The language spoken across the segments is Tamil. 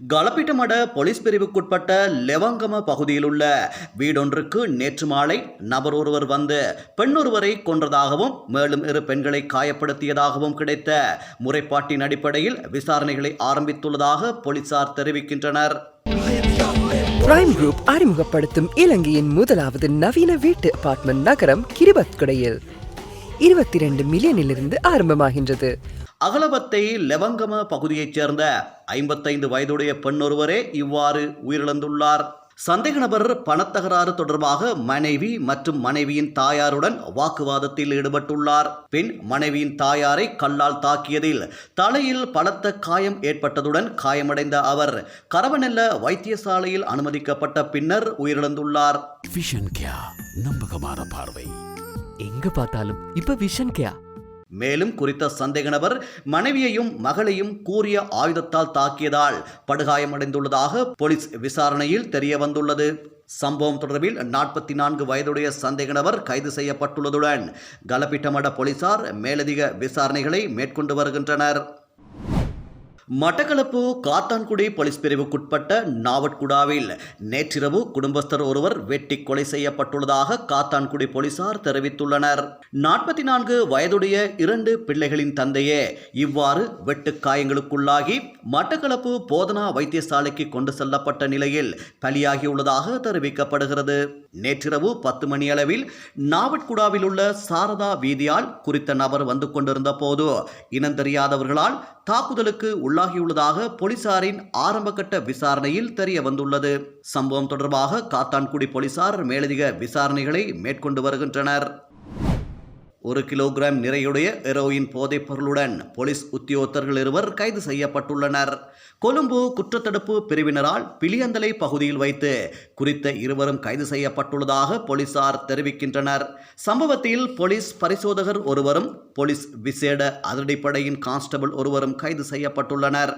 கலப்பிட்டமட போலீஸ் பிரிவுக்குட்பட்ட லெவங்கம பகுதியில் உள்ள வீடொன்றுக்கு நேற்று மாலை நபர் ஒருவர் வந்து பெண்ணொருவரை கொன்றதாகவும் மேலும் இரு பெண்களை காயப்படுத்தியதாகவும் கிடைத்த முறைப்பாட்டின் அடிப்படையில் விசாரணைகளை ஆரம்பித்துள்ளதாக போலீசார் தெரிவிக்கின்றனர். பிரைம் குரூப் அறிமுகப்படுத்தும் இலங்கையின் முதலாவது நவீன வீட்டு அபார்ட்மெண்ட் நகரம் கிரிபத்குடையில். இருபத்தி ரெண்டு மில்லியனிலிருந்து ஆரம்பமாகின்றது. அகலபத்தை லெவங்கம பகுதியைச் சேர்ந்த ஐம்பத்தைந்து வயதுடைய பெண்ணொருவரே இவ்வாறு உயிரிழந்துள்ளார். சந்தேக நபர் பணத்தகராறு தொடர்பாக மனைவி மற்றும் மனைவியின் தாயாருடன் வாக்குவாதத்தில் ஈடுபட்டுள்ளார். பின் மனைவியின் தாயாரை கல்லால் தாக்கியதில் தலையில் பலத்த காயம் ஏற்பட்டதுடன் காயமடைந்த அவர் கரவநெல்ல வைத்தியசாலையில் அனுமதிக்கப்பட்ட பின்னர் உயிரிழந்துள்ளார். விஷன் கியா நம்பகமான பார்வை. எங்க பார்த்தாலும் இப்ப விஷன் கேயா மேலும் குறித்த சந்தேக நபர் மனைவியையும் மகளையும் கூறிய ஆயுதத்தால் தாக்கியதால் படுகாயமடைந்துள்ளதாக போலீஸ் விசாரணையில் தெரிய வந்துள்ளது சம்பவம் தொடர்பில் நாற்பத்தி நான்கு வயதுடைய சந்தேக நபர் கைது செய்யப்பட்டுள்ளதுடன் கலப்பிட்டமட போலீசார் மேலதிக விசாரணைகளை மேற்கொண்டு வருகின்றனர். மட்டக்களப்பு காத்தான்குடி போலீஸ் பிரிவுக்குட்பட்ட நாவட்குடாவில் நேற்றிரவு குடும்பஸ்தர் ஒருவர் வெட்டி கொலை செய்யப்பட்டுள்ளதாக காத்தான்குடி போலீசார் தெரிவித்துள்ளனர். நாற்பத்தி நான்கு வயதுடைய இரண்டு பிள்ளைகளின் தந்தையே இவ்வாறு வெட்டு காயங்களுக்குள்ளாகி மட்டக்களப்பு போதனா வைத்தியசாலைக்கு கொண்டு செல்லப்பட்ட நிலையில் பலியாகியுள்ளதாக தெரிவிக்கப்படுகிறது. நேற்றிரவு பத்து மணி அளவில் நாவட்குடாவில் உள்ள சாரதா வீதியால் குறித்த நபர் வந்து கொண்டிருந்த போது இனந்தெரியாதவர்களால் தாக்குதலுக்கு உள்ளாகியுள்ளதாக போலீசாரின் ஆரம்பகட்ட விசாரணையில் தெரிய வந்துள்ளது. சம்பவம் தொடர்பாக காத்தான்குடி போலீசார் மேலதிக விசாரணைகளை மேற்கொண்டு வருகின்றனர். ஒரு கிலோகிராம் நிறையுடைய ஹெரோயின் போதைப் பொருளுடன் போலீஸ் உத்தியோகத்தர்கள் இருவர் கைது செய்யப்பட்டுள்ளனர். கொழும்பு குற்றத்தடுப்பு பிரிவினரால் பிலியந்தலை பகுதியில் வைத்து குறித்த இருவரும் கைது செய்யப்பட்டுள்ளதாக போலீசார் தெரிவிக்கின்றனர். சம்பவத்தில் போலீஸ் பரிசோதகர் ஒருவரும் போலீஸ் விசேட அதிரடிப்படையின் கான்ஸ்டபிள் ஒருவரும் கைது செய்யப்பட்டுள்ளனர்.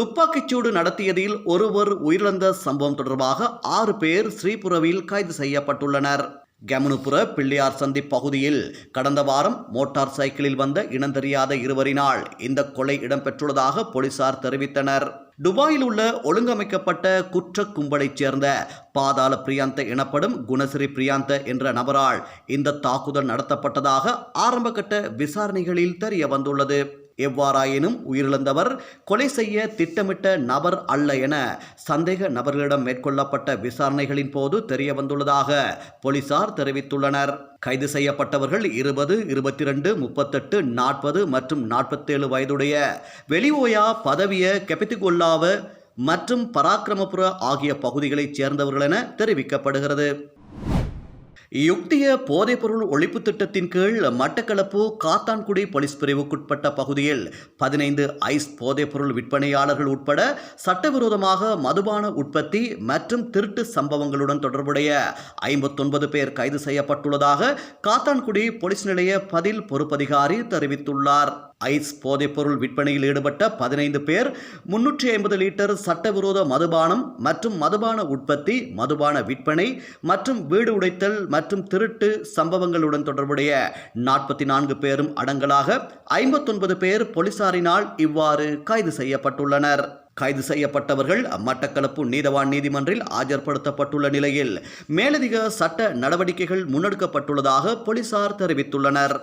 துப்பாக்கிச்சூடு நடத்தியதில் ஒருவர் உயிரிழந்த சம்பவம் தொடர்பாக ஆறு பேர் ஸ்ரீபுரவில் கைது செய்யப்பட்டுள்ளனர். கெமனுபுர பிள்ளையார் சந்தி பகுதியில் கடந்த வாரம் மோட்டார் சைக்கிளில் வந்த இனந்தெரியாத இருவரினால் இந்த கொலை இடம்பெற்றுள்ளதாக போலீசார் தெரிவித்தனர். துபாயில் உள்ள ஒழுங்கமைக்கப்பட்ட குற்ற கும்பலைச் சேர்ந்த பாதாள பிரியாந்த எனப்படும் குணசிறி பிரியாந்த என்ற நபரால் இந்த தாக்குதல் நடத்தப்பட்டதாக ஆரம்பகட்ட விசாரணைகளில் தெரிய வந்துள்ளது எவ்வாறாயினும் உயிரிழந்தவர் கொலை செய்ய திட்டமிட்ட நபர் அல்ல என சந்தேக நபர்களிடம் மேற்கொள்ளப்பட்ட விசாரணைகளின் போது தெரிய வந்துள்ளதாக போலீசார் தெரிவித்துள்ளனர். கைது செய்யப்பட்டவர்கள் இருபது இருபத்தி ரெண்டு முப்பத்தெட்டு நாற்பது மற்றும் நாற்பத்தேழு வயதுடைய வெளிவோயா பதவிய கெபித்துகொல்லாவ மற்றும் பராக்கிரமபுர ஆகிய பகுதிகளைச் சேர்ந்தவர்கள் என தெரிவிக்கப்படுகிறது. யுக்திய போதைப்பொருள் ஒழிப்பு திட்டத்தின் கீழ் மட்டக்களப்பு காத்தான்குடி போலீஸ் பிரிவுக்குட்பட்ட பகுதியில் பதினைந்து ஐஸ் போதைப்பொருள் விற்பனையாளர்கள் உட்பட சட்டவிரோதமாக மதுபான உற்பத்தி மற்றும் திருட்டு சம்பவங்களுடன் தொடர்புடைய ஐம்பத்தொன்பது பேர் கைது செய்யப்பட்டுள்ளதாக காத்தான்குடி போலீஸ் நிலைய பதில் பொறுப்பதிகாரி தெரிவித்துள்ளார். ஐஸ் போதைப்பொருள் விற்பனையில் ஈடுபட்ட பதினைந்து பேர் முன்னூற்றி ஐம்பது லிட்டர் சட்டவிரோத மதுபானம் மற்றும் மதுபான உற்பத்தி மதுபான விற்பனை மற்றும் வீடு உடைத்தல் மற்றும் திருட்டு சம்பவங்களுடன் தொடர்புடைய நாற்பத்தி நான்கு பேரும் அடங்கலாக ஐம்பத்தொன்பது பேர் போலீசாரினால் இவ்வாறு கைது செய்யப்பட்டுள்ளனர். கைது செய்யப்பட்டவர்கள் மட்டக்களப்பு நீதவான் நீதிமன்றில் ஆஜர்படுத்தப்பட்டுள்ள நிலையில் மேலதிக சட்ட நடவடிக்கைகள் முன்னெடுக்கப்பட்டுள்ளதாக போலீசார் தெரிவித்துள்ளனர்.